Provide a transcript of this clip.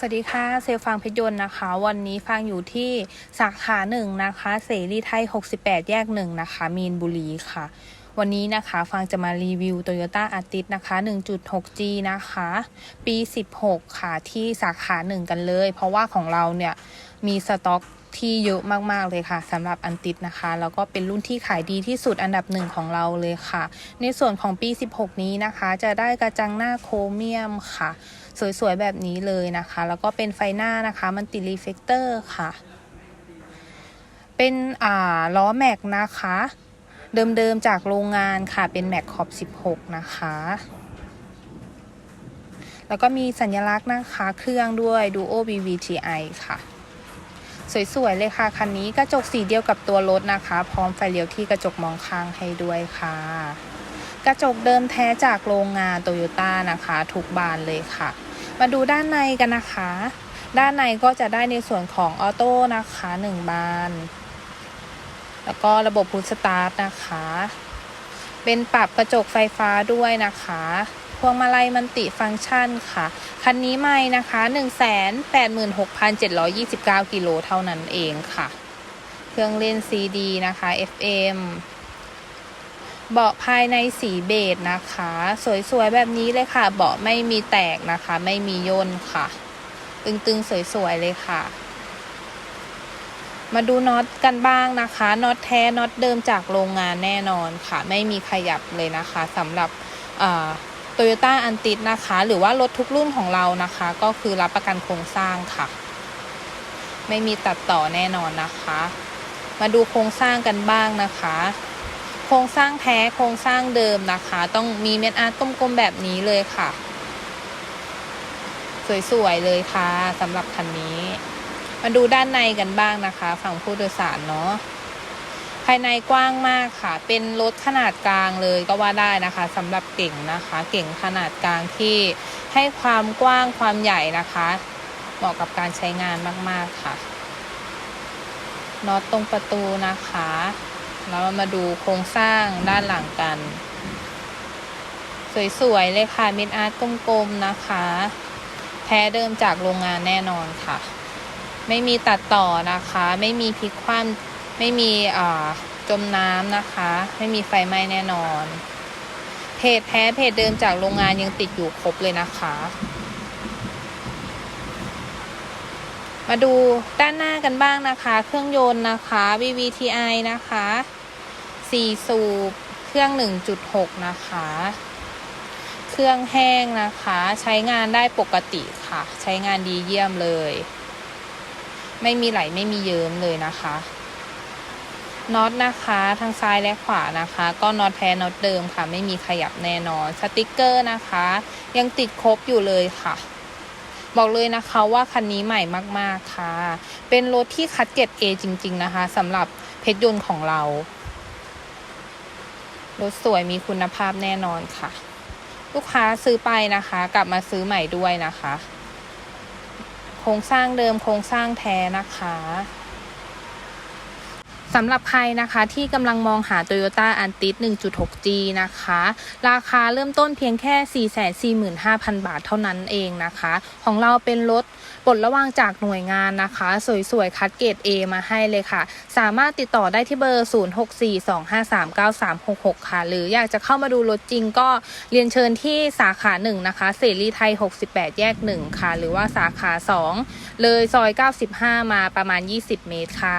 สวัสดีค่ะ เซลฟังเพชรยนต์นะคะ วันนี้ฟังอยู่ที่สาขาหนึ่งนะคะ เสรีไทย 68 แยกหนึ่งนะคะ มีนบุรีค่ะ วันนี้นะคะฟังจะมารีวิว Toyota a r t i s นะคะ 1.6G นะคะ ปี 16 ค่ะ ที่สาขาหนึ่งกันเลย เพราะว่าของเราเนี่ย มีสต็อกที่เยอะมาก ๆ เลยค่ะสำหรับอันติดนะคะ แล้วก็เป็นรุ่นที่ขายดีที่สุดอันดับหนึ่งของเราเลยค่ะ ในส่วนของปี 16 นี้นะคะ จะได้กระจังหน้าโครเมียมค่ะ สวยๆ แบบนี้เลยนะคะ แล้วก็เป็นไฟหน้านะคะ มันติดรีเฟกเตอร์ค่ะ เป็นอ่าล้อแม็กนะคะ เดิมๆ จากโรงงานค่ะ เป็นแม็กขอบ 16 นะคะ แล้วก็มีสัญลักษณ์นะคะ เครื่องด้วย Duo BVTi ค่ะ สวยๆ เลยค่ะ คันนี้กระจกสีเดียวกับตัวรถนะคะ พร้อมไฟเลี้ยวที่กระจกมองข้างให้ด้วยค่ะกระจกเดิมแท้จากโรงงานโตโยต้านะคะ ทุกบานเลยค่ะ มาดูด้านในกันนะคะ ด้านในก็จะได้ในส่วนของออโต้นะคะหนึ่งบาน แล้วก็ระบบพุชสตาร์ทนะคะ เป็นปรับกระจกไฟฟ้าด้วยนะคะพวงมาลัยมันติฟังก์ชันค่ะ คันนี้ไม่นะคะ 186,729 กิโลเท่านั้นเองค่ะ เครื่องเล่น CD นะคะ FM เบาะภายในสีเบจนะคะ สวยๆแบบนี้เลยค่ะ เบาะไม่มีแตกนะคะ ไม่มีย่นค่ะ ตึงๆสวยๆเลยค่ะ มาดูน็อตกันบ้างนะคะน็อตแท้น็อตเดิมจากโรงงานแน่นอนค่ะ ไม่มีขยับเลยนะคะสำหรับโตโยต้าอันติดนะคะ หรือว่ารถทุกรุ่นของเรานะคะ ก็คือรับประกันโครงสร้างค่ะ ไม่มีตัดต่อแน่นอนนะคะ มาดูโครงสร้างกันบ้างนะคะ โครงสร้างแท้โครงสร้างเดิมนะคะ ต้องมีเม็ดอาร์ตกลมๆแบบนี้เลยค่ะ สวยๆเลยค่ะสำหรับคันนี้ มาดูด้านในกันบ้างนะคะ ฝั่งผู้โดยสารเนาะภายในกว้างมากค่ะ เป็นรถขนาดกลางเลยก็ว่าได้นะคะสำหรับเก่งนะคะ เก่งขนาดกลางที่ให้ความกว้างความใหญ่นะคะ เหมาะกับการใช้งานมาก ๆ ค่ะน็อตตรงประตูนะคะ แล้วมาดูโครงสร้างด้านหลังกัน สวยๆเลยค่ะมิดอาร์ตกลมๆนะคะ แท้เดิมจากโรงงานแน่นอนค่ะ ไม่มีตัดต่อนะคะ ไม่มีพลิกคว่ำไม่มีจมน้ำนะคะ ไม่มีไฟไหม้แน่นอน เพจแท้เพจเดิมจากโรงงานยังติดอยู่ครบเลยนะคะมาดูด้านหน้ากันบ้างนะคะ เครื่องยนต์นะคะ VVTi นะคะ 4สูบ เครื่อง 1.6 นะคะ เครื่องแห้งนะคะ ใช้งานได้ปกติค่ะ ใช้งานดีเยี่ยมเลย ไม่มีไหลไม่มีเยิ้มเลยนะคะน็อตนะคะทางซ้ายและขวานะคะ ก็น็อตแท้น็อตเดิมค่ะ ไม่มีขยับแน่นอนสติกเกอร์นะคะ ยังติดครบอยู่เลยค่ะ บอกเลยนะคะว่าคันนี้ใหม่มากๆค่ะ เป็นรถที่คัดเกรด A จริง ๆ นะคะสำหรับเพชรยนต์ของเรา รถสวยมีคุณภาพแน่นอนค่ะ ลูกค้าซื้อไปนะคะ กลับมาซื้อใหม่ด้วยนะคะ โครงสร้างเดิมโครงสร้างแท้นะคะ สำหรับใครนะคะที่กำลังมองหา Toyota a n t i s 1.6G นะคะ ราคาเริ่มต้นเพียงแค่ 445,000 บาทเท่านั้นเองนะคะ ของเราเป็นรถปลดระวางจากหน่วยงานนะคะ สวยๆ คัดเกรด A มาให้เลยค่ะ สามารถติดต่อได้ที่เบอร์ 0642539366 ค่ะ หรืออยากจะเข้ามาดูรถจริงก็เรียนเชิญที่สาขา 1 นะคะ เสรีไทย 68 แยก 1 ค่ะ หรือว่าสาขา 2 เลยซอย 95 มาประมาณ 20 เมตรค่ะ